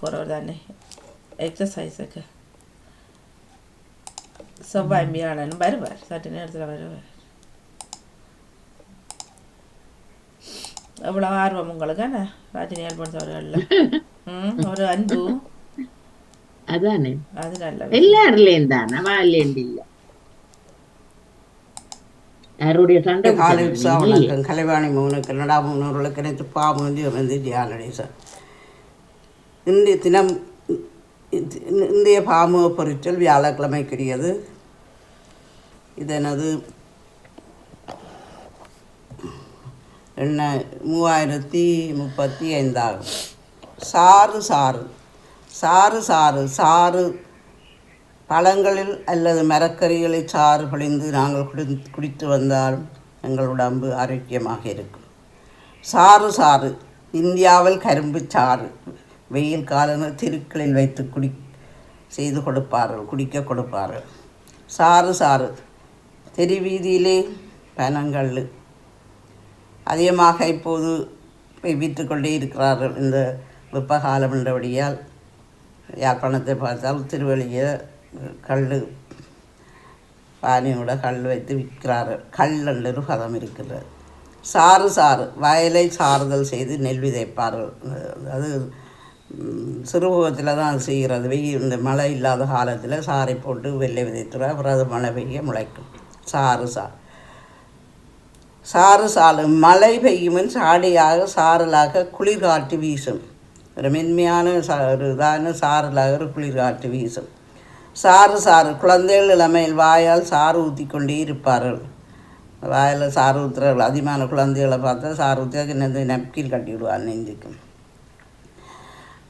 தானே எக்ஸசைஸுக்கு செவ்வாய் வியாழன் வருவார் சற்று நேரத்தில் வருவார் எவ்வளோ ஆர்வம் உங்களுக்கு என்ன ரஜினி அல்பன்சவர்களில் ம் ஒரு அன்பு அதானே அது நல்ல. எல்லாருலேயும் தான் நம்மலேண்டு இல்ல யாருடைய சண்டை கலைவாணி மூணுக்கு நடா முன்னோர்களுக்கு அனைத்து பாமுந்தி வந்து தியானடேசன் இந்திய தினம் இந்திய பாமுக பொறிச்சல் வியாழக்கிழமைக்குரியது. இதனது என்ன? மூவாயிரத்தி முப்பத்தி ஐந்தாகும். சாறு சாறு. சாறு சாறு. சாறு பழங்களில் அல்லது மரக்கறிகளில் சாறு பொழிந்து நாங்கள் குடி குடித்து வந்தாலும் எங்கள் உடம்பு ஆரோக்கியமாக இருக்கும். சாறு சாறு. இந்தியாவில் கரும்பு சாறு. வெயில் காலங்கள் தெருக்களில் வைத்து குடி செய்து கொடுப்பார்கள் குடிக்க கொடுப்பார்கள். சாறு சாறு. தெரு வீதியிலே பனங்கல். அதிகமாக இப்போது விற்று கொண்டே இருக்கிறார்கள் இந்த வெப்பகாலம் என்றபடியால். யாழ்ப்பாணத்தை பார்த்தால் திருவள்ளிய கல் பானையோட கல் வைத்து விற்கிறார்கள். கல் என்ற ஒரு பதம் இருக்கிறது. சாறு சாறு. வயலை சாறுதல் செய்து நெல் விதைப்பார்கள். அது ம், தான் செய்கிறது. வெயில் இந்த மழை இல்லாத காலத்தில் சாறை போட்டு வெள்ளை விதைத்துருவா அப்புறம் அது மழை பெய்ய முளைக்கும். சாறு சாறு சாறு சாலு மழை பெய்யுமின் சாடியாக சாரலாக குளிர் காற்று வீசும். ஒரு மென்மையான சா ஒரு இதான சாரலாக ஒரு குளிர் காற்று வீசும். சாறு சாறு குழந்தைகள் இளமையில் வாயால் சாறு ஊற்றி கொண்டே இருப்பார்கள். வாயில் சாறு ஊற்றுறார்கள் அதிகமான குழந்தைகளை பார்த்தா சாறு ஊற்றி இந்த நெப்கின் கட்டி விடுவார் நெஞ்சுக்கும்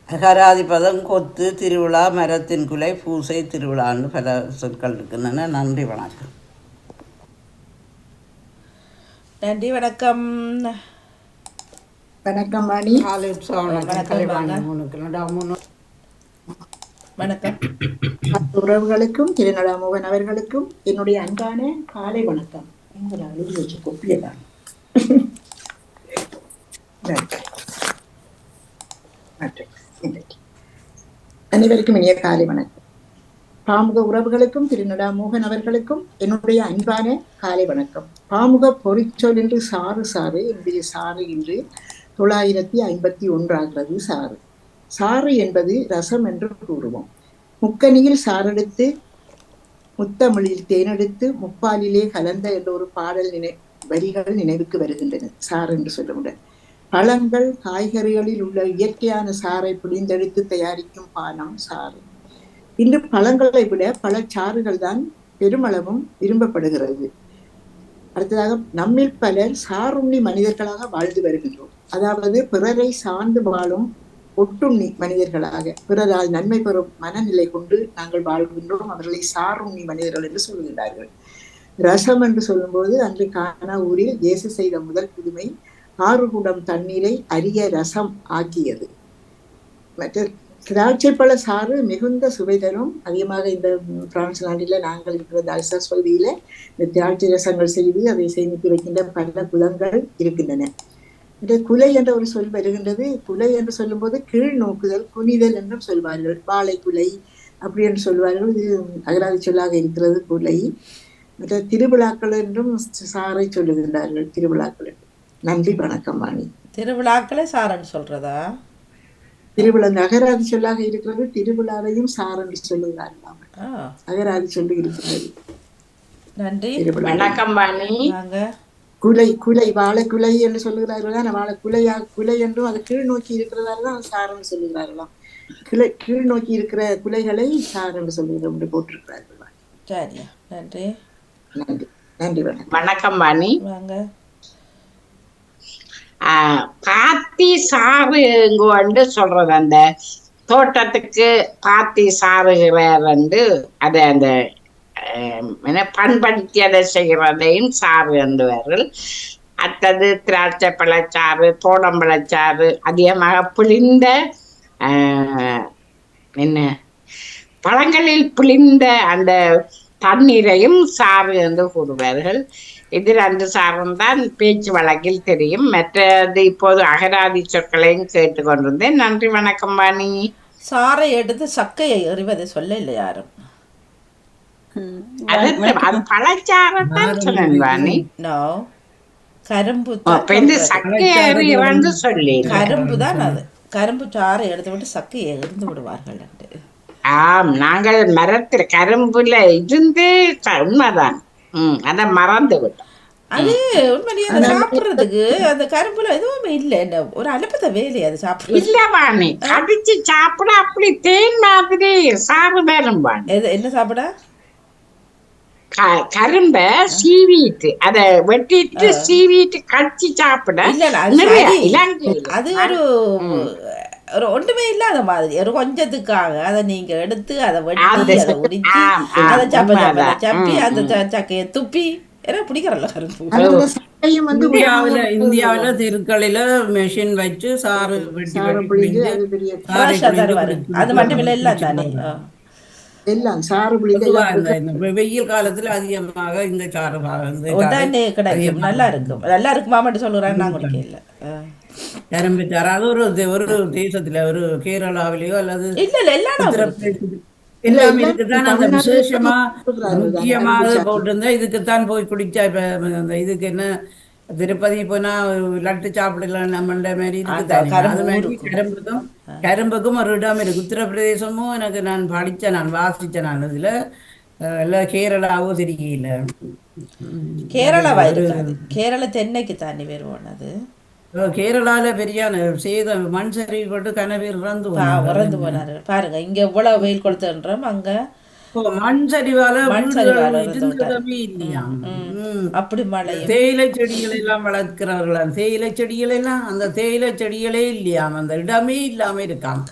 அகராதிபதம் கொத்து திருவிழா மரத்தின் குலை பூசை திருவிழான்னு பல சொற்கள் இருக்கின்றன. நன்றி வணக்கம். நன்றி வணக்கம். வணக்கம் மூணு. வணக்கம். உறவுகளுக்கும் திருநடாமோகன் அவர்களுக்கும் என்னுடைய அன்பான காலை வணக்கம். உங்களை அழுது வச்ச கொப்பியதான். அனைவருக்கும் இனிய காலை வணக்கம். பாமுக உறவுகளுக்கும் திருநடா மோகன் அவர்களுக்கும் என்னுடைய அன்பான காலை வணக்கம். பாமுக பொறிச்சொல் என்று சாறு சாறு. என்னுடைய சாறு என்று தொள்ளாயிரத்தி ஐம்பத்தி ஒன்றாகிறது சாறு. சாறு என்பது ரசம் என்று கூறுவோம். முக்கனியில் சாறெடுத்து முத்தமிழில் தேனெடுத்து முப்பாலிலே கலந்த என்ற ஒரு பாடல் நினை வரிகள் நினைவுக்கு வருகின்றன. சாறு என்று சொல்லுடன் பழங்கள் காய்கறிகளில் உள்ள இயற்கையான சாறை பிழிந்தெடுத்து தயாரிக்கும் பானம் சாறு. இன்று பழங்களை விட பழச்சாறுகள் தான் பெருமளவும் விரும்பப்படுகிறது. அடுத்ததாக நம்மில் பலர் சாருண்ணி மனிதர்களாக வாழ்ந்து வருகின்றோம். அதாவது பிறரை சார்ந்து வாழும் ஒட்டுண்ணி மனிதர்களாக பிறரால் நன்மை பெறும் மனநிலை கொண்டு நாங்கள் வாழ்கின்றோம். அவர்களை சாருண்ணி மனிதர்கள் என்று சொல்கின்றார்கள் ரசம் என்று சொல்லும்போது அன்று கானா ஊரில் இயேசு செய்த முதல் புதுமை ஆறு குடம் தண்ணீரை அரிய ரசம் ஆக்கியது. மற்ற திராட்சை பழ சாறு மிகுந்த சுவை தரும். அதிகமாக இந்த பிரான்ஸ் நாட்டில் நாங்கள் இருக்கிற தால்சாஸ் பகுதியில இந்த திராட்சை ரசங்கள் செய்து அதை சேமித்து வைக்கின்ற பல குலங்கள் இருக்கின்றன. இந்த குலை என்ற ஒரு சொல் வருகின்றது. குலை என்று சொல்லும்போது கீழ் நோக்குதல் குனிதல் என்றும் சொல்வார்கள். வாழை குலை அப்படி என்று சொல்வார்கள். இது அகராதி சொல்லாக இருக்கிறது குலை. மற்ற திருவிழாக்கள் என்றும் சாறை சொல்லுகின்றார்கள். திருவிழாக்கள் என்று. நன்றி வணக்கம் வாணி. திருவிழாக்களே சாரன்னு சொல்றதா? திருவிழா இந்த அகராதி சொல்லாக இருக்கிறது திருவிழாவையும் சார் என்று சொல்லுகிறார்களாம் ஆ. அகராதி சொல்லி இருக்கிறது. நன்றி. வணக்கம் வாணி. குலை குலை வாழை குலை என்று சொல்லுகிறார்கள்? தான் வாழை குலையா குலை என்றும் அது கீழ் நோக்கி இருக்கிறதால தான் சார் என்று சொல்லுகிறார்களாம் கிளை கீழ் நோக்கி இருக்கிற குலைகளை சார் என்று சொல்லுகிறோம் என்று போட்டிருக்கிறார்கள். சரியா. நன்றி. நன்றி. நன்றி வணக்கம். வணக்கம் வாணி. வாங்க. ஆஹ் பாத்தி வந்து சொல்றது அந்த தோட்டத்துக்கு பாத்தி சாருகிறார் வந்து அதை அந்த பண்படுத்தி அதை செய்கிறதையும் சாறு என்றுவார்கள் அடுத்தது திராட்சை பழச்சாறு தோடம்பழச்சாறு அதிகமாக புளிந்த என்ன பழங்களில் புளிந்த அந்த தண்ணீரையும் சாறு என்று கூறுவார்கள். இது ரெண்டு சாரும் தான் பேச்சு வழக்கில் தெரியும். மற்றது இப்போது அகராதி சொற்களையும் கேட்டுக்கொண்டிருந்தேன் நன்றி வணக்கம் வாணி சாறை எடுத்து சக்கையை எறிவதை சொல்ல இல்லை யாரும். அது பழச்சாரத்தான் சொன்னேன் வாணி. நோ. கரும்பு சொல்லி கரும்பு தான் அது. கரும்பு சாறை எடுத்து விட்டு சக்கையை எறிந்து விடுவார்கள் என்று. ஆம் நாங்கள் மரத்துல கரும்புல இருந்து உண்மைதான். ம் அத மறந்து விட்டோம். அது உண்மையிலேயே அதை சாப்பிட்றதுக்கு அந்த கரும்புல எதுவுமே இல்லை. என்ன ஒரு அனுப்பத்த வேலை அது சாப்பிட்றது. இல்ல வாணி கடிச்சு சாப்பிட அப்படி தேன் மாதிரி சாறு வரும் வாணி. எது என்ன சாப்பிட? க- கரும்ப சீவிட்டு அத வெட்டிட்டு சீவிட்டு கடிச்சு சாப்பிட அது ஒரு ஒன்றுமே இல்லாத மாதிரி. ஒரு கொஞ்சத்துக்காக அதை நீங்க எடுத்து அதை வெட்டி அது உரிச்சு அதை சப்ப சப்ப அந்த சக்கையை துப்பி. எனக்கு பிடிக்கிறல்ல இந்தியாவுல இந்தியாவுல தெருக்களில மெஷின் வச்சு சாறு அது மட்டும் இல்லை எல்லாம் தானே. எல்லாம் சாறு வெயில் காலத்துல அதிகமாக இந்த சாறு நல்லா இருக்கும். நல்லா இருக்குமா மட்டும் சொல்லுறேன் நான் குடிக்கல. ஆ. கரும்பு சாறு அது ஒரு ஒரு தேசத்துல ஒரு கேரளாவிலேயோ அல்லது இல்ல இல்ல எல்லாம் எல்லாம் இருக்குதான் அந்த விசேஷமா முக்கியமாக. போட்டிருந்தா இதுக்குத்தான் போய் குடிச்சா இப்ப இதுக்கு என்ன திருப்பதி போனா லட்டு சாப்பிடலாம் நம்மண்ட மாதிரி அது மாதிரி. கரும்புக்கும் கரும்புக்கும் ஒரு இடம் இருக்கு. உத்தரப்பிரதேசமும் எனக்கு நான் படிச்சேன் நான் வாசிச்சேன் நான் இதுல அஹ், இல்ல கேரளாவோ தெரியல. கேரளாவா இருக்காது. கேரள தென்னைக்கு தண்ணி வருவோம் அது. கேரளால பெரியான சேத மண் சரிவு போட்டு கனவேர் இறந்து பா- போனாங்க. இறந்து போனார்கள் பாருங்க இங்க இவ்வளவு வெயில் கொடுத்துன்றோம் அங்க மண் சரிவால மண் சரிவால இறந்து இல்லையா. அப்படி மழையும். தேயிலை செடிகள் எல்லாம் வளர்க்கிறவர்களாம் தேயிலை செடிகள் எல்லாம் அந்த தேயிலை செடிகளே இல்லையாம். அந்த இடமே இல்லாம இருக்காம்.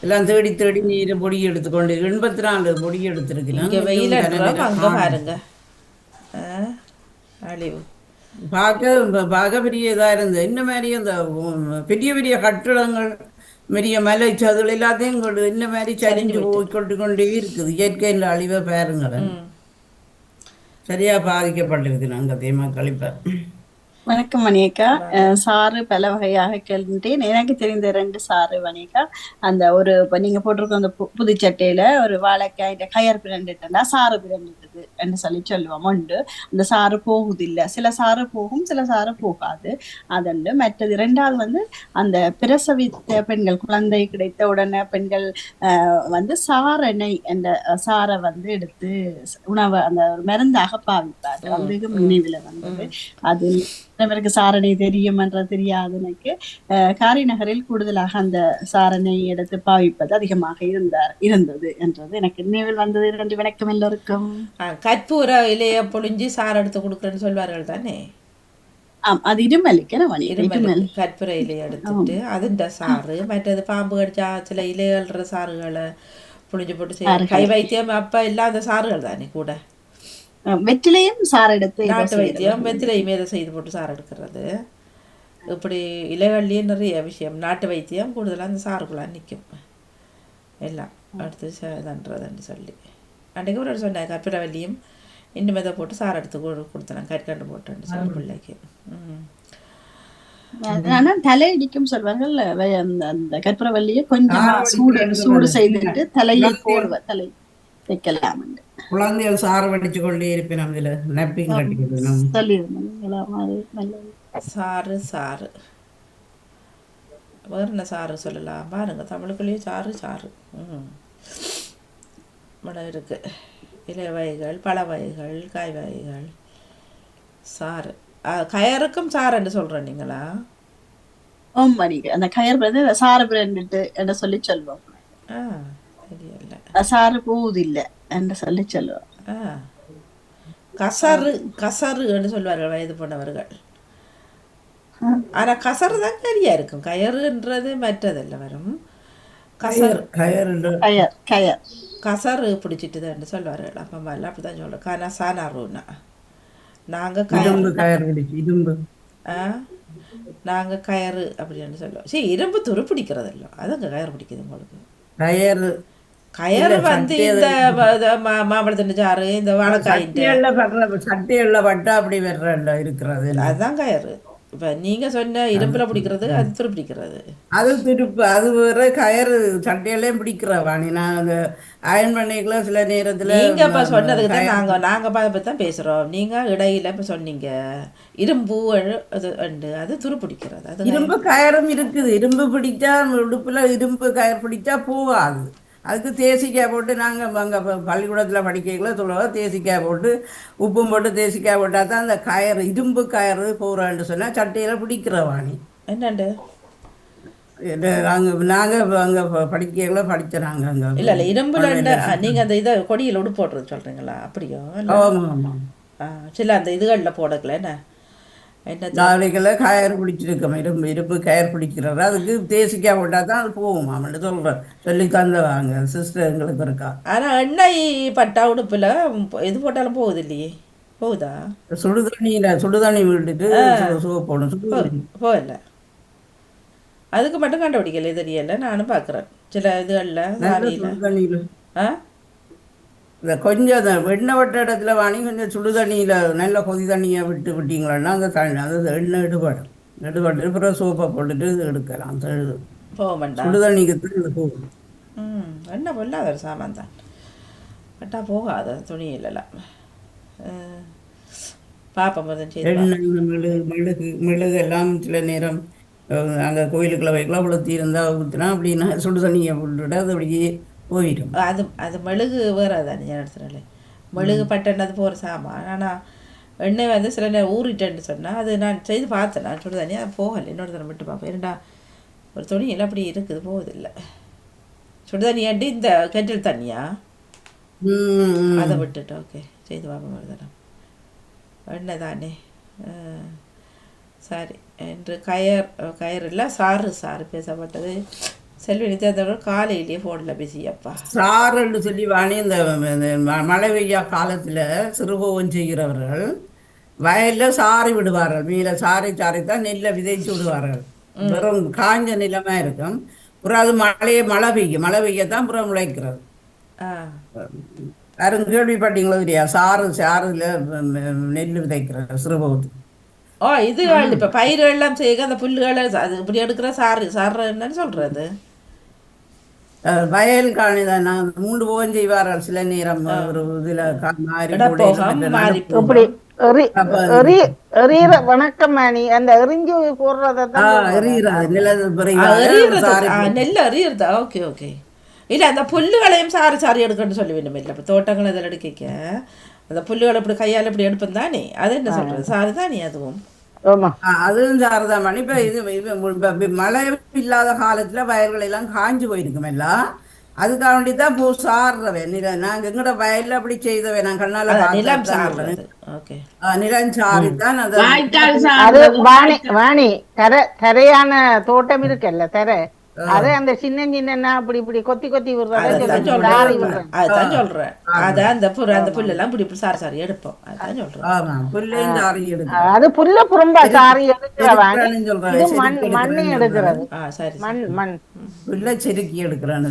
எல்லாம் தேடி தேடி நீர் பொடி எடுத்துக்கொண்டு எண்பத்தி நாலு பொடி இங்க எடுத்திருக்கலாம் வெயில் அங்க பாருங்க. அழிவு. பார்க்க பார்க்க பெரிய இதா இருந்தது. இந்த மாதிரி அந்த பெரிய பெரிய கட்டிடங்கள் பெரிய மலை சதுள் எல்லாத்தையும் இந்த மாதிரி சரிஞ்சு போய் கொண்டு இருக்குது. இயற்கையின் அழிவை பாருங்களேன். சரியா பாதிக்கப்பட்டிருக்கு நாங்கள் மக்கள் இப்ப வணக்கம் மணியக்கா. சாறு பல வகையாக கேள்விட்டேன் எனக்கு தெரிந்த ரெண்டு சாறு மணியக்கா. அந்த ஒரு இப்போ நீங்க போட்டிருக்க அந்த பு- புதுச்சட்டையில ஒரு வாழைக்காய் கயர் பிரண்டுட்டா சாறு பிரண்டுட்டது என்று சொல்லி சொல்லுவோம். உண்டு. அந்த சாறு போகுதில்லை. சில சாறு போகும் சில சாறு போகாது. அதுண்டு மற்றது இரண்டாவது வந்து அந்த பிரசவித்த பெண்கள் குழந்தை கிடைத்த உடனே பெண்கள் வந்து சாரணை என்ற அஹ், சாறை வந்து எடுத்து உணவை அந்த மருந்தாக பாவிப்பார் அது நினைவில் வந்தது. அது பேருக்கு சாரணை தெரியும் என்ற தெரியாது எனக்கு அஹ், காரிநகரில் கூடுதலாக அந்த சாரணை எடுத்து பாவிப்பது அதிகமாக இருந்தார் இருந்தது என்றது எனக்கு நினைவில் வந்தது. இரண்டு வணக்கம் எல்லோருக்கும். கற்பூர இலைய பொழிஞ்சு சாறு எடுத்து கொடுக்குறேன்னு சொல்வார்கள் தானே? ஆம் அது இருமலிக்கு இருமல் கற்பூர இலையை எடுத்துட்டு அதுண்ட சாறு மற்றது பாம்பு கடிச்சா சில இலைகள்ற சாறுகளை புழிஞ்சு போட்டு செய்ய கை வைத்தியம் அப்ப இல்லாத சாறுகள் தானே கூட? வெற்றிலையும் சாறு எடுத்து நாட்டு. வைத்தியம் வெத்திலையுமே இதை செய்து போட்டு சாறு எடுக்கிறது. இப்படி இலைகள்லேயே நிறைய விஷயம். நாட்டு வைத்தியம் கூடுதலாக அந்த சாறுக்குள்ளே நிற்கும் எல்லாம். அடுத்து இதன்றதுன்னு சொல்லி. அன்றைக்கு ஒரு சொன்னேன் கற்பிரவல்லியும் இன்னும் இதை போட்டு சாறு எடுத்து கொடு கொடுத்தேன் கற்கண்டு போட்டேன்னு சொல்லி பிள்ளைக்கு. ம். ஆனா தலை இடிக்கும் சொல்வார்கள் வே- அந்த கற்பூரவல்லியை கொஞ்சமா சூடு சூடு. செய்துட்டு தலையில் குழந்தைகள் போடுவ தலை. வைக்கலாம் குழந்தைகள் சாறு வடிச்சு கொண்டே இருப்பினோம் இதுல நப்பிங் கட்டிக்கணும் சாறு சாறு. வேறு என்ன சாறு சொல்லலாம்? பாருங்க தமிழுக்குள்ளேயே சாறு சாறு. ம். இவ்வளோ இருக்கு. இலை வகைகள் பழ வகைகள் காய் வகைகள். சாறு. ஆ, கயறுக்கும் சாறுன்னு சொல்கிறேன் நீங்களா? ஓம் மணிக்கு அந்த கயர் சாறு பிரண்டுட்டு என்று சொல்லி சொல்லுவோம் ஆ. தெரியல சாறு போவதில்லை. என்று சொல்லி சொல்லுவோம் ஆ. கசரு கசருன்னு சொல்வார்கள் வயது போனவர்கள். ஆனா கசரு தான் சரியா இருக்கும். கயறுன்றது மற்றதல்ல வரும். கசர் கயர் கயர் கயர் கசரு பிடிச்சிட்டுதுன்னு சொல்வார்கள். அப்பா அம்மா எல்லாம் அப்படிதான் சொல்கிறோம் கானா சானாருன்னா நாங்க கயறு. இரும்பு கயர் நாங்க கயறு அப்படின்னு சொல்லுவோம் சரி இரும்பு துரு பிடிக்கிறதில்ல. அதுங்க கயறு பிடிக்குது உங்களுக்கு. கயர் கயறு வந்து இந்த மாம்பழத்தின் சாறு இந்த படுற சட்டியல்ல பட்டா அப்படி வர்றல இருக்கிறது அதுதான் கயறு இப்போ நீங்கள் சொன்ன இரும்பில் பிடிக்கிறது அது துரு பிடிக்கிறது அது திருப்பு அது வேற கயறு சட்டையெல்லாம் பிடிக்கிற வாணி நான் அந்த அயன் பண்ணிக்கலாம் சில நேரத்தில் நீங்கள் இப்போ சொன்னதுக்கு தான் நாங்கள் நாங்கள் பற்றி தான் பேசுகிறோம் நீங்கள் இடையில இப்போ சொன்னீங்க இரும்பு அது உண்டு அது துரு பிடிக்கிறது அது இரும்பு கயறும் இருக்குது இரும்பு பிடிச்சா உடுப்புல இரும்பு கயர் பிடிச்சா போகாது அதுக்கு தேசிக்காய் போட்டு நாங்கள் அங்கே பள்ளிக்கூடத்தில் படிக்கல சொல்லுவோம் தேசிக்காய் போட்டு உப்பும் போட்டு தேசிக்காய் போட்டால் தான் அந்த கயறு இரும்பு கயறு போகிறான்னு சொன்னால் சட்டையில் பிடிக்கிற வாணி. என்னண்டு? நாங்கள் நாங்கள் அங்கே படிக்கல படிச்சுறாங்க அங்கே. இல்லை இல்லை இரும்புல நீங்கள் அந்த இதை கொடியில் உடு போடுறது சொல்கிறீங்களா அப்படியோ? ஆமாம் ஆமாம். சில அந்த இதுகளில் போடக்கல என்ன? நாளைக்குள்ள கயறு பிடிச்சிருக்கோம். இரும்பு இரும்பு கயர் பிடிக்கிறது அதுக்கு போட்டால் தான் அது போகும். அவன்ட்டு சொல்கிறேன் சொல்லி தந்தவாங்க சிஸ்டர் எங்களுக்கு இருக்கா. ஆனால் எண்ணெய் பட்டா உடுப்பில் இது போட்டாலும் போகுது இல்லையே போகுதா? சுடுதண்ணியில் சுடுதண்ணி விட்டுட்டு சோப்பு போடணும். சுடுதண்ணி. போகல. அதுக்கு மட்டும் கண்டுபிடிக்கல. தெரியல நானும் பார்க்குறேன் சில இதுகளில் சுடுதண்ணியில். ஆ? இந்த கொஞ்சம் அந்த வெண்ணெய் விட்ட இடத்துல வாங்கி கொஞ்சம் சுடுதண்ணியில் நல்ல கொதி தண்ணியை விட்டு விட்டீங்களன்னா அந்த தண்ணி அது எண்ணெய் எடுபடும். எடுபட்டு அப்புறம் சோப்பை போட்டுட்டு இது எடுக்கலாம் போக வேண்டாம். சுடுதண்ணிக்கு தான் இது போகும். என்ன பொல்லாத ஒரு சாமான் தான். பட்டா போகாது முதல் செய்து எண்ணெய் மிளகு மிளகு எல்லாம் சில நேரம் அங்கே கோயிலுக்குள்ள வைக்கலாம் உளுத்தி இருந்தால் ஊற்றினா அப்படின்னா சுடு தண்ணியை விட்டுட்டு அது அப்படியே போயிடும். அது அது மெழுகு வேறு தானே இடத்துல மெழுகு பட்டனது போகிற சாமான். ஆனால் எண்ணெய் வந்து சில நேரம் ஊறிட்டேன்னு சொன்னால் அது நான் செய்து பார்த்தேன். நான் தண்ணி அது போகலை. இன்னொரு தடவை விட்டு பார்ப்பேன். ஏன்டா ஒரு துணியில் அப்படி இருக்குது போகுதில்லை சுடு தண்ணியாண்டி இந்த கெட்டில் தண்ணியா? ம், அதை விட்டுட்டு ஓகே. செய்து பார்ப்போம் ஒரு தடவை. எண்ணெய் தானே? சரி. என்று கயர் கயர் இல்லை சாறு சாறு பேசப்பட்டது. செல்வி நித்யானந்தோட காலையிலேயே ஃபோனில் பேசியப்பா சாறுன்னு சொல்லி வாணி இந்த மழை பெய்யா காலத்தில் சிறுபோகம் செய்கிறவர்கள் வயலில் சாரி விடுவார்கள். மீல சாரி சாரி தான் நெல்லை விதைச்சு விடுவார்கள். வெறும் காஞ்ச நிலமா இருக்கும். அப்புறம் அது மழையே மழை பெய்யும். மழை பெய்யத்தான் புறம் முளைக்கிறது ஆ. யாரும் கேள்விப்பட்டீங்களோ இல்லையா? சாறு சாறுல நெல் விதைக்கிறது சிறுபோகத்துக்கு ஓ இது இப்போ பயிர் எல்லாம் செய்ய அந்த புல்லுகளை அது இப்படி எடுக்கிற சாறு சாறு என்னன்னு சொல்கிறது அஹ் வயல் காணிதான் நான் மூன்று போகம் செய்வார்கள் சில நேரம். ஒரு இதுல வணக்கம் மணி அந்த எரிஞ்சு போடுறத சாரி ஓகே ஓகே. இல்லை அந்த புல்லுகளையும் சாறு சாறு எடுக்கணும்னு சொல்லி வேணும் இல்லை இப்போ தோட்டங்கள் இதில் எடுக்க அந்த புல்லுகளை இப்படி கையால் இப்படி எடுப்பேன் தானே? அது என்ன சொல்கிறது சாறு தானே அதுவும்? அதுவும் சாரதான் மணி இப்ப இது மழை இல்லாத காலத்துல வயல்கள் எல்லாம் காஞ்சு போயிருக்கும் எல்லாம். அதுக்காக வேண்டி தான் பூ சாறுறவை நில நாங்க எங்கட வயல்ல அப்படி செய்தவை. நான் கண்ணால நிலம் நிலம் சாரித்தான் அதை. வாணி தரை தரையான தோட்டம் இருக்குல்ல தரை. அது அந்த சின்ன சின்ன அப்படி இப்படி கொத்தி கொத்தி அதான். சாரி விடுறேன். அதான் அந்த இப்படி இப்படி சாறு சாறு எடுப்போம். சாரி எடுக்கும் அது புல்ல புறம்பா சாரி சொல்றேன், மண் மண்ணை எடுக்கிறது. சரி சரி. மண் மண். புல்லை செருக்கி எடுக்கிறான்னு.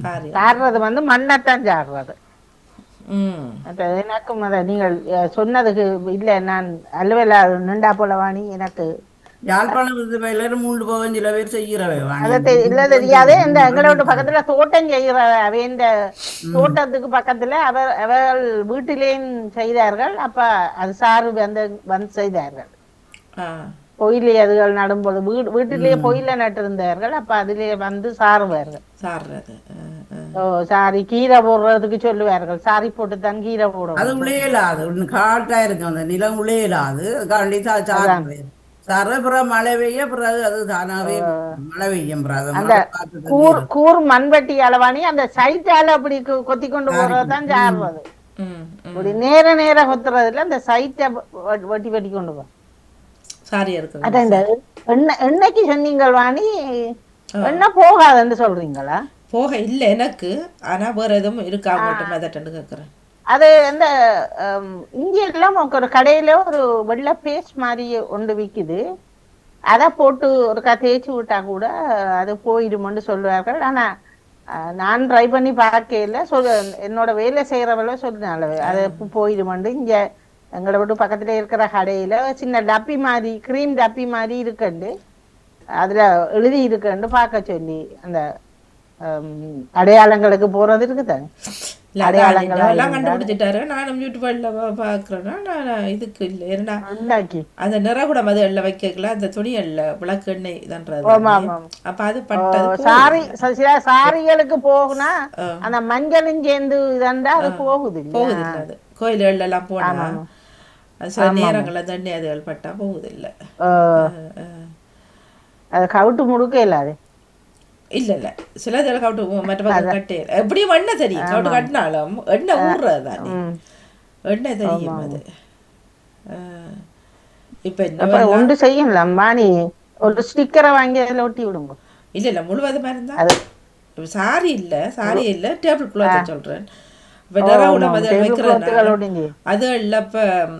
சாரி சாடுறது வந்து மண்ணைத்தான் சாடுறது ம். அந்த எனக்கும் அதை நீங்கள் சொன்னதுக்கு இல்லை நான் அலுவலா நின்றா போல வாணி எனக்கு யாழ்ப்பாணம் பயில மூன்று போகம் சில பேர் செய்கிறவை அதை இல்ல தெரியாதே. இந்த எங்களோட பக்கத்துல தோட்டம் செய்கிற அவ இந்த தோட்டத்துக்கு பக்கத்துல அவ அவர்கள் வீட்டிலேயும் செய்தார்கள். அப்ப அது சாறு வந்து வந்து செய்தார்கள். பொயிலை அதுகள் நடும்போது வீடு வீட்டிலேயே பொயில நட்டிருந்தார்கள். அப்ப அதிலே வந்து ஆ. ஓ சாரி கீரை போடுறதுக்கு சொல்லுவார்கள். சாரி போட்டு தான் கீரை அது போடுவோம் உளையலாது ஒன்று காட்டா இருக்கும் அந்த நிலம் உளையலாது பிறகு மழை பெய்ய பிறகு அது தானாவே மழை பெய்யும் அது கூர் கூர் மண்வெட்டி அளவாணி அந்த சைட்டால அப்படி கொத்தி கொண்டு போறது தான் சாடுறது ம் ம். இப்படி நேர நேர கொத்துறது இல்ல அந்த சைட்டை வெட்டி வெட்டி கொண்டு போ. சாரி இருக்குது. அதான் இந்த எண்ணெய் எண்ணெய்க்கு சொன்னீங்கள் வாணி எண்ணெய் போகாதுன்னு சொல்றீங்களா? போக இல்லை எனக்கு. ஆனால் வேறு எதுவும் இருக்கா மட்டும் மெதட்டன்னு கேட்குறேன் அது அந்த இந்தியெல்லாம் ஒரு கடையில ஒரு வெள்ளை பேஸ்ட் மாதிரி ஒன்று விக்குது. அதை போட்டு ஒருக்கா தேய்ச்சி விட்டா கூட அது போயிடுமென்னு சொல்லுவார்கள். ஆனா அஹ், நான் ட்ரை பண்ணி பார்க்கல சொல் என்னோட வேலை செய்யறவள சொன்னால அது போயிடுமெண்டு இங்க எங்களை விட்டு பக்கத்துல இருக்கிற கடையில சின்ன டப்பி மாதிரி கிரீம் டப்பி மாதிரி இருக்குண்டு. அதுல எழுதி இருக்குன்னு பார்க்க சொல்லி. அந்த அடையாளங்களுக்கு போறது இல்ல, அதான் அடையாளங்களா எல்லாம் கண்டுபிடிச்சிட்டாரு. நானும் யூடியூப்ல பாக்குறேன்னா நான் இதுக்கு இல்லை. ஏன்னா அந்த நிறகுடம் அது எல்லாம் வைக்கல அந்த துணி எல்ல விளக்கு எண்ணெய் ஆமா. அப்ப அது பட்டது. சாரி ச- சில சாரிகளுக்கு போகுனா அந்த மஞ்சளும் சேர்ந்து இதண்டா அது போகுது? போகுது இல்ல அது. கோயில்கள் எல்லாம் போனா சில நேரங்கள்ல தண்ணி அதுகள் பட்டா போகுது இல்ல அது கவுட்டு முடுக்க இல்லாது இல்ல இல்ல. சில இதில் கவுட்டு மற்ற பக்கம் கட்டே எப்படியும் எண்ணெய் தெரியும்? கவுட்டு கட்டினாலும் எண்ணெய் ஊறுறது தானே எண்ணெய் தெரியும் அது. இப்ப ஒன்று செய்யலாம் வாணி ஒரு ஸ்டிக்கரை வாங்கி அதில் ஒட்டி விடுங்க. இல்ல இல்ல. முழுவதுமா இருந்தா சாரி இல்ல சாரி இல்ல. டேபிள் கிளாத் சொல்றேன். இப்ப நிறகுடம் அது table வைக்கிறதுனால. அது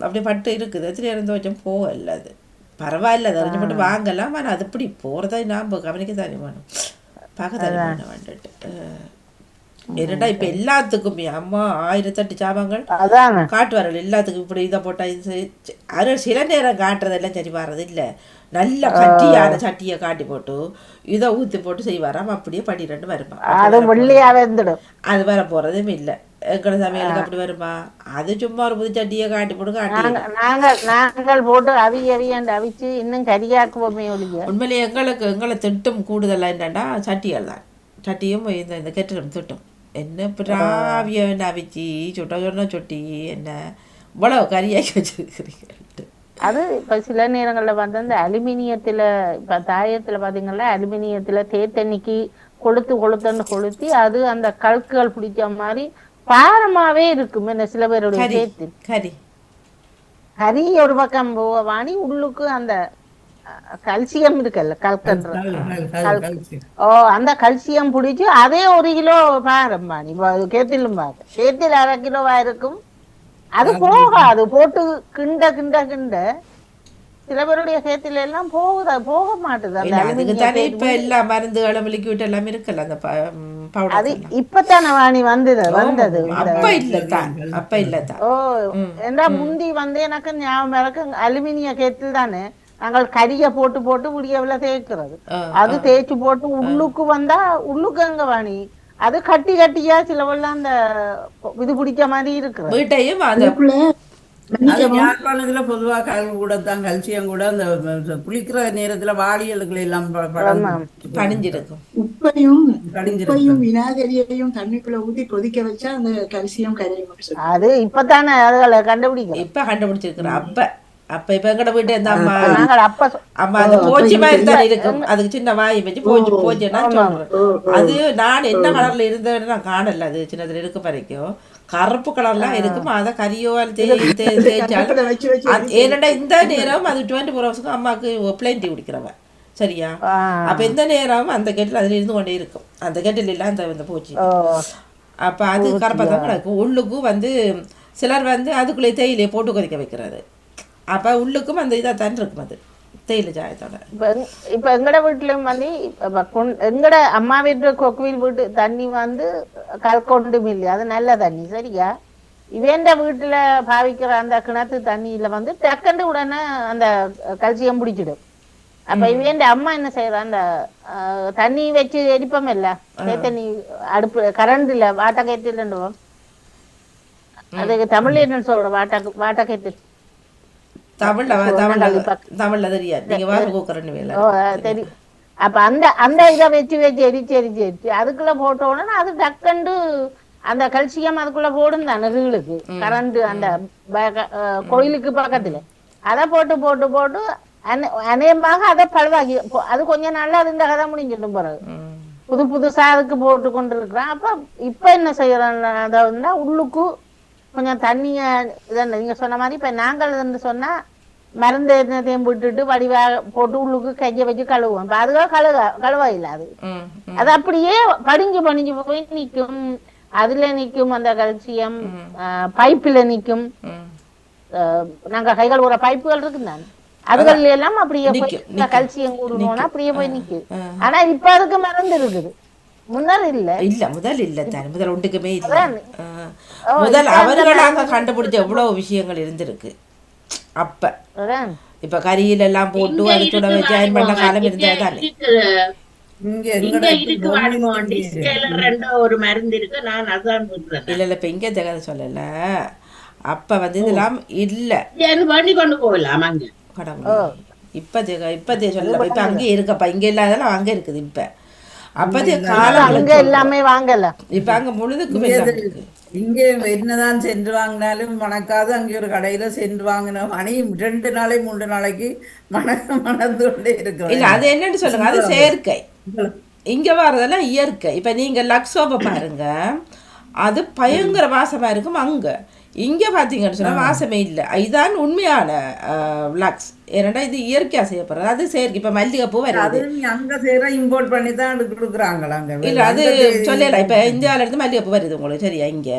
அப்படி பட்டு இருக்குது. எத்தனை இருந்து போகல அது. பரவாயில்ல அது வாங்கலாம். ஆனா அது இப்படி போறதை நாம் கவனிக்க தானே வேணும் வேணும் வந்துட்டு. என்னடா இப்ப எல்லாத்துக்குமே அம்மா ஆயிரத்தெட்டு சாபங்கள். காட்டுவார்கள் எல்லாத்துக்கும். இப்படி இதை போட்டா அது சில நேரம் காட்டுறதெல்லாம் சரி வர்றது இல்ல. நல்ல கட்டியான சட்டியை காட்டி போட்டு இதை ஊத்தி போட்டு செய்வாராம். அப்படியே பன்னிரெண்டு வருமா. அது வர போறதும் இல்ல. எங்கட சமையலுக்கு அப்படி வருமா அது சும்மா ஒரு புது சட்டியை காட்டி போட்டு காட்டி. நாங்க நாங்கள் நாங்கள் போட்டு அவி அவியாண்டு அவிச்சு இன்னும் கரியாக்குவோமே ஒழிய. உண்மையிலேயே எங்களுக்கு எங்களை திட்டம் கூடுதலா என்னன்னா சட்டிகள் தான். சட்டியும் இந்த இந்த கெட்டிலும் திட்டம். என்ன பிராவிய அவிச்சி சுட்ட சொன்ன சொட்டி என்ன? இவ்வளவு கறியாக்கி வச்சிருக்கிறீங்க அது இப்ப சில நேரங்கள்ல வந்து அந்த அலுமினியத்துல இப்ப தாயத்துல பாத்தீங்கன்னா அலுமினியத்துல தேத்தண்ணிக்கு கொளுத்து கொளுத்துன்னு கொளுத்தி அது அந்த கல்குகள் பிடிச்ச மாதிரி பாரமாவே இருக்கும் என்ன சில பேருடைய தேத்து கறி. கறி ஒரு பக்கம் போக வாணி உள்ளுக்கு அந்த கல்சியம் இருக்குல்ல கல்கன்ற. ஓ அந்த கல்சியம் பிடிச்சி அதே ஒரு கிலோ பாரம் வாணி. கேத்திலும் பாரு. கேத்தில் அரை கிலோவா இருக்கும். அது போகாது போட்டு கிண்ட கிண்ட கிண்ட. சில பேருடைய சேத்துல எல்லாம் போகுது போக மாட்டுது. அந்த. இப்ப எல்லா மருந்துகளும் லிக்விட் எல்லாம் இருக்குல்ல அந்த அது இப்பத்தானே வாணி வந்தது வந்தது அப்ப இல்லத்தான் அப்ப இல்லத்தான் ஓ ஏண்டா முந்தி வந்து எனக்கு ஞாபகம் இருக்கு அலுமினிய கேத்தில் தானே நாங்கள் கரிய போட்டு போட்டு விடியவுல தேய்க்கிறது. அது தேய்ச்சு போட்டு உள்ளுக்கு வந்தா உள்ளுக்கு அங்க வாணி? அது கட்டி கட்டியா சிலவெல்லாம் அந்த இது பிடிக்க மாதிரி இருக்குது யாழ்ப்பாணத்துல பொதுவா கல் கூட தான் கல்சியம் கூட அந்த குளிக்கிற நேரத்துல வாளியல்கள் எல்லாம் ப- படர்ந்து பணிஞ்சிருக்கும் உப்பையும். உப்பையும் வினாகரியையும் தண்ணிக்குள்ள ஊத்தி கொதிக்க வச்சா அந்த கல்சியம் கரையும் அது இப்பதானே அதுகளை கண்டுபிடிக்கிறோம் இப்ப கண்டுபிடிச்சிருக்கிறோம் அப்ப. அப்ப இப்ப எங்கட வீட்டு இந்த அம்மா அம்மா அந்த போச்சி மாதிரி தான் இருக்கும் அதுக்கு சின்ன வாய் வச்சு போச்சு போச்சுன்னா சொல்றேன். அது நான் என்ன கலர்ல இருந்தேன்னு நான் காணல. அது சின்னதுல இருக்க வரைக்கும். கருப்பு கலர்லாம் இருக்கும்? அதை கரியோ அல்லது தே- தே- தேய்ச்சாலும் அது- ஏனடா இந்த நேரம் அது டுவெண்ட்டி ஃபோர் ஹவர்ஸ்க்கு அம்மாவுக்கு பிளைன் டீ குடிக்கிறவ சரியா. அப்ப இந்த நேரம் அந்த கெட்டில் அதுல இருந்து கொண்டே இருக்கும். அந்த கெட்டில் இல்ல அந்த இந்த பூச்சி. அப்ப அது கருப்பா தான் கிடக்கும் உள்ளுக்கும் வந்து சிலர் வந்து அதுக்குள்ளே தேயிலையை போட்டு கொதிக்க வைக்கிறது. அப்ப உள்ளுக்கும் அந்த இதா தான் இருக்கும் அது. தேயிலை சாயத்தோட இப்ப எங்க- இப்ப எங்கட வீட்லயும் வந்து எங்கட அம்மா வீட்டு கொக்குவில் வீட்டு தண்ணி வந்து கல்கொண்டும் இல்லை. அது நல்ல தண்ணி சரியா? இவேண்ட வீட்டுல பாவிக்கிற அந்த கிணத்து தண்ணியில வந்து டக்குன்னு உடனே அந்த கல்சியம் பிடிச்சிடும். அப்ப இவேண்ட அம்மா என்ன செய்யறா அந்த தண்ணி வச்சு எரிப்போம் இல்ல? தண்ணி அடுப்பு கரண்ட்ல வாட்ட கேட்டுலண்டுவோம் அதுக்கு தமிழ்ல என்ன சொல்ற? வாட்ட வாட்ட கேட்டு தமிழ்ல வ- தமிழ்ல தமிழ்ல தெரியாது. நீங்க வாச கூக்குறன்னு வேலை ஓ சரி. அப்ப அந்த அந்த இதை வச்சு வச்சு எரிச்சு எரிச்சு எரிச்சு அதுக்குள்ள அது டக்குண்டு அந்த கல்சியம் அதுக்குள்ள போடும் தானே ரீலுக்கு கரண்ட் அந்த கோயிலுக்கு பக்கத்துல. அதை போட்டு போட்டு போட்டு அநே- அநேகமாக அதை பழுவாக்கி பொ- அது கொஞ்ச நாள்ல அது இந்த கதை முடிஞ்சிடும் பிறகு. புது புதுசா அதுக்கு போட்டு கொண்டு இருக்கிறான் அப்ப இப்ப என்ன செய்யறோம்னா உள்ளுக்கு கொஞ்சம் தண்ணிய இதான் நீங்க சொன்ன மாதிரி இப்ப நாங்கள் சொன்னா மருந்து என்னத்தையும் விட்டுட்டு வடிவா போட்டு உள்ளுக்கு கையை வச்சு கழுவுவோம் இப்ப அதுக்காக கழுவ இல்ல அது. அது அப்படியே படிஞ்சு படிஞ்சு போய் நிக்கும் அதுல நிக்கும் அந்த கல்சியம் பைப்புல நிக்கும் ம். அஹ், நாங்க கை கழுவுற பைப்புகள் இருக்குந்தானே அதுகள் எல்லாம் அப்படியே போய் கல்சியம் கூடணும்னா அப்படியே போய் ஆ. ஆனா இப்ப அதுக்கு மருந்து இருக்குது முன்னர் இல்ல இல்ல முதல் இல்ல தானே முதல் ஒன்றுக்குமே இல்ல அவர்களாக கண்டுபிடிச்ச எவ்வளவு விஷயங்கள் இருந்திருக்கு அப்ப. இப்ப கரியில எல்லாம் போட்டு அது சுட வச்சு அயன் பண்ண காலம் இருந்தது தானே? இல்ல இல்ல இப்ப இங்க ஜெகத சொல்லல. அப்ப வந்து இதெல்லாம் இல்ல. கடவுள். இப்ப ஜெக இப்ப தே சொல்ல இப்ப அங்கே இருக்கப்பா இங்க இல்லாதெல்லாம் அங்க இருக்குது இப்ப. அப்பதே காலம் அங்க எல்லாமே வாங்கல. இப்ப அங்க இருக்கு? இங்கே என்னதான் சென்று வாங்கினாலும் மணக்காது. அங்கே ஒரு கடையில சென்று வாங்கின மணி ரெண்டு நாளை மூன்று நாளைக்கு மணக்க மணந்து கொண்டே இல்ல இருக்கிறேன் அது என்னன்னு சொல்லுங்க. அது செயற்கை. இங்க வர்றதெல்லாம் இயற்கை. இப்ப நீங்க லக்ஸோப பாருங்க. அது பயங்கர வாசமா இருக்கும் அங்க. இங்க பாத்தீங்கன்னு சொன்னா வாசமே இல்ல. இதுதான் உண்மையான லக்ஸ் ஏன்னா இது இயற்கையா செய்யப்படுறது. அது செயற்கை இப்ப மல்லிகைப்பூ வருது. அங்க செய்யற இம்போர்ட் பண்ணி தான் கொடுக்குறாங்களா இல்ல அது சொல்லல. இப்ப இந்தியால இருந்து மல்லிகைப்பூ வருது உங்களுக்கு சரியா? இங்க.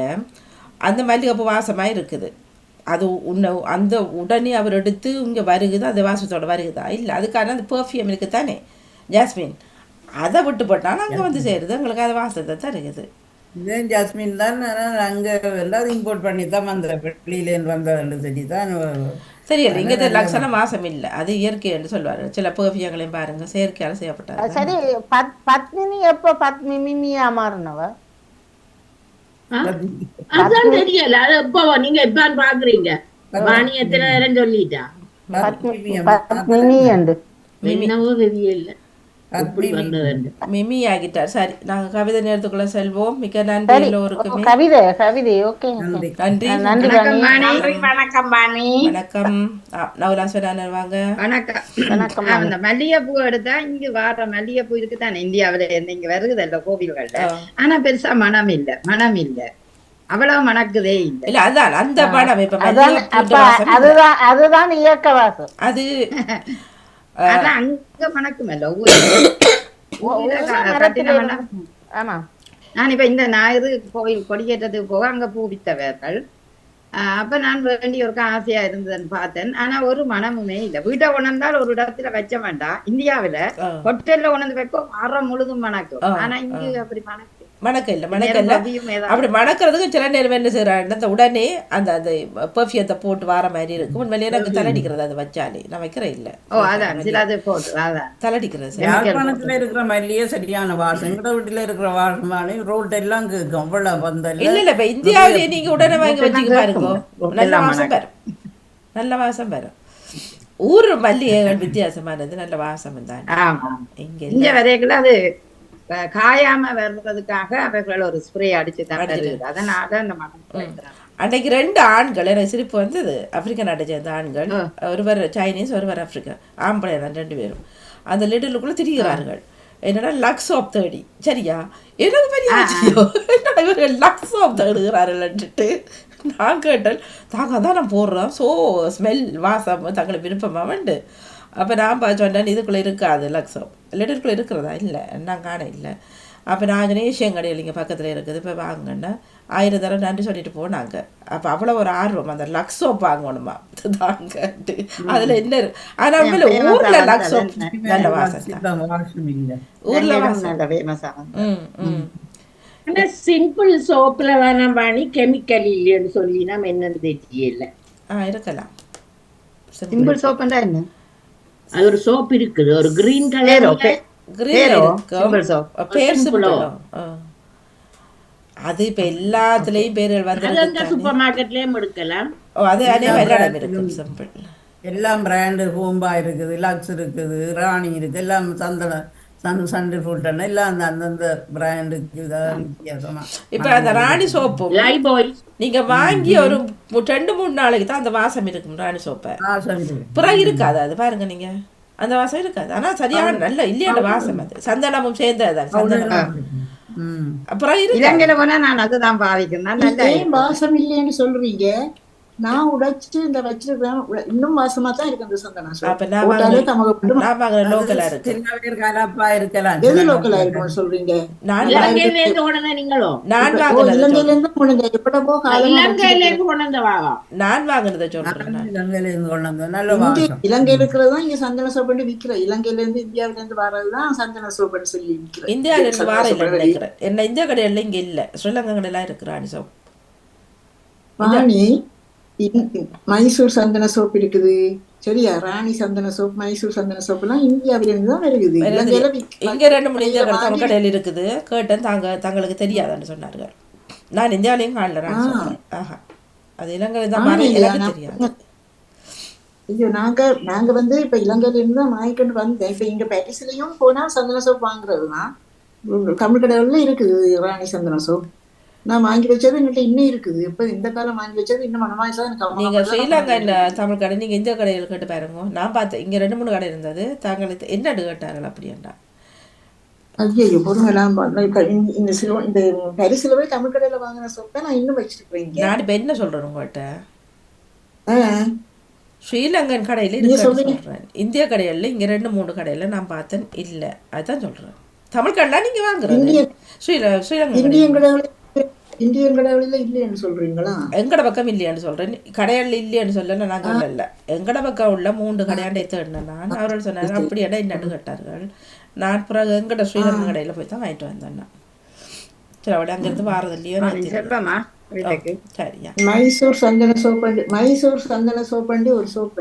அந்த மல்லிகைப்பூ வாசமா இருக்குது. அது உன்னை அந்த உடனே அவர் எடுத்து இங்க வருகுது? அந்த வாசத்தோட வருகுதா? இல்ல அதுக்கான அந்த பெர்ஃப்யூம் இருக்கு தானே ஜாஸ்மின். அதை விட்டு போட்டாலும் அங்க வந்து சேருது. உங்களுக்கு அது வாசத்தை தருகுது இதே ஜாஸ்மின் தான் ஆனா அங்க எல்லாம் இம்போர்ட் பண்ணி தான் வந்த வெளியிலேருந்து வந்ததுன்னு சொல்லி தான் தெரியல இங்க லட்சணம் வாசம் இல்ல அது இயற்கை என்று சொல்லுவாரு சில பெர்ஃப்யூங்களையும் பாருங்க செயற்கையால செய்யப்பட்டது. சரி பத்- பத்மினி எப்ப பத்மி மிமியா மாறினவ அதான் தெரியல. அது எப்போ நீங்க இப்பான் பாக்குறீங்க. வாணி எத்தனை நேரம் சொல்லிட்டா. பத்மினி என்று. என்னவோ தெரியல. மிமி ஆகிட்டார் சரி நாங்க கவிதை நேரத்துக்குள்ள செல்வோம். மிக்க நன்றி எல்லோருக்குமே. கவிதை கவிதை. ஓகே நன்றி. நன்றி. வாணி. நன்றி. வணக்கம் பாணி வணக்கம். ஆ, நவலாஸ்வரானர் வாங்க. வணக்கம். வணக்கம் அந்த மல்லிகைப்பூ எடுத்தா இங்க வர மல்லிகைப்பூ இருக்குதானே? இந்தியாவில இருந்து இங்க வருகுதல்ல கோவில்கள்ல. ஆனா பெருசா மனம் இல்ல மனம் இல்ல. அவ்வளவு மணக்குதே இல்ல. இல்ல அதான் அந்த படம் இப்ப இல்ல. அதுதான் அதுதான் இயக்க வாசம். அது ஆனா அங்க மணக்குமல்ல. ஆமா. நான் இப்ப இந்த ஞாயிறு கோவில் கொடியேற்றத்துக்கு போக அங்க பூ வித்தவர்கள் ஆஹ் அப்ப நான் வேண்டிய ஒரு ஆசையா இருந்ததுன்னு பார்த்தேன். ஆனா ஒரு மனமுமே இல்ல. வீட்டை உணர்ந்தால் ஒரு இடத்துல வைக்க வேண்டாம். இந்தியாவுல. ஹோட்டல்ல உணர்ந்து வைக்கும் அறம் முழுதும் மணக்கும் ஆனா இங்க அப்படி மணக்கு மணக்க இல்ல மணக்க இல்ல. அப்படி மணக்கிறதுக்கு சில நேரம் என்ன செய்யறாங்க அந்த உடனே அந்த அந்த பெர்ஃபியூத்தை போட்டு வார மாதிரி இருக்கும். உண்மையிலேயே எனக்கு தலைடிக்கிறது அது வச்சாலே. நான் வைக்கிறேன் இல்ல. தலைடிக்கிறது சரி. யாழ்ப்பாணத்துல இருக்கிற மல்லியே சரியான வாசம். எங்கட வீட்டுல இருக்கிற வாசமான ரோட் எல்லாம் கேட்கும் அவ்வளவு வந்தல்ல. இல்ல இல்ல இப்ப இந்தியாவிலேயே நீங்க உடனே வாங்கி வச்சுக்க பாருங்க. நல்ல வாசம். வரும். நல்ல வாசம் வரும். ஊர் மல்லிகைகள் வித்தியாசமானது. நல்ல வாசம் தான் ஆமா. இங்க. வரைக்குள்ள அது காயாம வர்றதுக்காக அவர்கள் ஒரு ஸ்ப்ரே அடிச்சு. வருது. அதனால அந்த குறைக்கிறாங்க. அன்னைக்கு ரெண்டு ஆண்கள் எனக்கு சிரிப்பு வந்தது. ஆப்பிரிக்க நாட்டை சேர்ந்த ஆண்கள் ஒருவர் சைனீஸ் ஒருவர் ஆப்பிரிக்கா ஆம்பளை தான் ரெண்டு பேரும். அந்த லிட்டிலுக்குள்ள திரிகிறார்கள். என்னடா லக்ஸ் ஆஃப் தேடி சரியா? எனக்கு பெரிய ஆச்சரியம்? என்னடா இவர்கள் லக்ஸ் ஆஃப் தேடுகிறார்கள்ட்டு நான் கேட்டேன். தாங்க தான் நான் போடுறோம் ஸோ ஸ்மெல் வாசம் தங்களுக்கு விருப்பமாவண்டு அப்போ நான் சொன்னேன் இதுக்குள்ளே இருக்காது லக்ஸம் லிட்டருக்குள்ளே இருக்கிறதா? இல்லை. நான் காண இல்லை. அப்போ நான் சொன்னேன் ஏஷியன் கடையில் இங்கே பக்கத்தில் இருக்குது. இப்போ வாங்கன்னு ஆயிரம் தடவை நன்றி சொல்லிட்டு போனாங்க. அப்போ அவ்வளோ ஒரு ஆர்வம். அந்த லக்ஸ் சோப் வாங்கணுமா? தாங்கட்டு அதில் என்ன இருக்கு ஆனால் உண்மையில ஊரில் லக்ஸ் சோப் நல்ல வாசம் ஊரில் வாசம். ம் ம். சிம்பிள் சோப்ல வேணாம் பாணி கெமிக்கல் இல்லைன்னு சொல்லி நம்ம என்னன்னு தெரியல. ஆ இருக்கலாம். சிம்பிள் சோப்புண்டா என்ன? அது ஒரு சோப் இருக்குது. ஒரு கிரீன் கலர் ஆ. அது இப்போ எல்லாத்துலேயும் பேர்கள் வந்து சூப்பர் மார்க்கெட்லயும் எடுக்கலாம். ஓ அது எல்லாம் பிராண்டு ஹோம்பா இருக்குது லக்ஸ் இருக்குது ராணி இருக்கு எல்லாம் சந்தன சன் சண்டு ஃபுல்டன் எல்லாம் அந்த அந்தந்த பிராண்டுக்கு வித்தியாசமா இப்போ அந்த ராணி ஆயில் நீங்க வாங்கி ஒரு ரெண்டு மூணு நாளைக்கு தான் அந்த வாசம் இருக்கும் ராணி சோப்பை பிறகு இருக்காது அது பாருங்க நீங்க அந்த வாசம் இருக்காது ஆனா சரியான நல்ல இல்லையான வாசம் அது சந்தனமும் சேர்ந்ததுதான் சந்தனம் ம் அப்புறம் இருக்கு இலங்கையில போனா நான் அதுதான் பாவிக்கிறேன் வாசம் இல்லைன்னு சொல்றீங்க நான் உடைச்சு இந்த வச்சிருக்கிறேன். இன்னும் வாசமா தான் இருக்கு அந்த சந்தன சோப் அப்ப நான் போட்டாலே வாங்கின கமக கொண்டு நான் வாங்கின லோக்கலா இருக்கலாம். எது லோக்கலா பேர். இருக்கும்னு சொல்றீங்க? நான் இலங்கையில இருந்து கொண்டு நீங்களோ? நான் ஓ வாங்கினதை இலங்கையில. இருந்து கொண்டு நான் வாங்கினதை சொல்றேன். இலங்கையில இருந்து கொண்டு இருக்கிறது தான் இங்க சந்தன சோப்பு விக்கிற. இலங்கையில இருந்து இந்தியாவில இருந்து வர்றதுதான் சந்தன சோப்புன்னு சொல்லி விக்கிற. இந்தியாவில இருந்து வார. நினைக்கிறேன். என்ன இந்தியா கடையில இங்க இல்ல. ஸ்ரீலங்கா கடையில இருக்கு ராணி சோப். மைசூர் சந்தன சோப்பு இருக்குது. சரியா? ராணி சந்தன சோப் மைசூர் சந்தன சோப்பு எல்லாம் இந்தியாவில இருந்து தான் வருகுது இங்க ரெண்டு மூணு இந்தியா கடை கடையில் இருக்குது. கேட்டேன் தாங்க தங்களுக்கு தெரியாதான்னு சொன்னார்கள். நான் இந்தியாவிலையும் காணல ஆஹா. அது இலங்கையில தான்? எனக்கு தெரியாது. ஐயோ நாங்க நாங்க வந்து இப்ப இலங்கையில இருந்து தான் வாங்கிட்டு வந்தேன். இப்ப இங்க பாரிஸ்லயும் போனா சந்தன சோப் வாங்குறதுதான். உம், தமிழ் கடையில இருக்குது ராணி சந்தன சோப் நான் வாங்கி வச்சது என்கிட்ட இன்னும் இருக்குது. இப்ப இந்த காலம் வாங்கி வச்சது இன்னும் மனமாயிசா எனக்கு அம்மா நீங்க மட்டும் தான் ஸ்ரீலங்கா இந்த தமிழ் கடை நீங்க இந்தியா கடையில் கேட்டு பாருங்க. நான் பார்த்தேன் இங்க ரெண்டு மூணு கடை இருந்தது. தாங்களுக்கு என்னடு கேட்டார்கள் அப்படின்டா ஐயோ இப்ப இந்த- இந்த சிலோ இந்த பரிசுல போய் தமிழ் கடையில வாங்கின சோப்பை நான் இன்னும் வச்சிருக்கிறேன் நான் இப்ப என்ன சொல்றேன் உங்கள்கிட்ட ஸ்ரீலங்கன் கடையில. சொல்றேன். இந்திய கடையில இங்க ரெண்டு மூணு கடையில நான் பார்த்தேன் இல்ல. அதான் சொல்றேன். தமிழ் கடை நீங்க வாங்குறது. இந்திய ஸ்ரீல ஸ்ரீலங்கன் இந்தியன் கடை கடையில இந்தியன் கடையில இல்லைன்னு சொல்றீங்களா? எங்கட பக்கம் இல்லையான்னு சொல்றேன். கடையாள் இல்லையான்னு சொல்லல நான் சொல்லல. எங்கட பக்கம் உள்ள மூன்று கடையாண்டை தேடினேன் நான் அவர்கள் சொன்னாங்க அப்படி இடம் என்னன்னு கேட்டார்கள் நான் பிறகு எங்கட ஸ்ரீலங்கன் கடையில போய் தான் வாங்கிட்டு வந்தேன். சரி அவட அங்கிருந்து இல்லையோ சரியா. மைசூர் சந்தன சோப்பண்டி மைசூர் சந்தன சோப்பண்டி ஒரு சோப்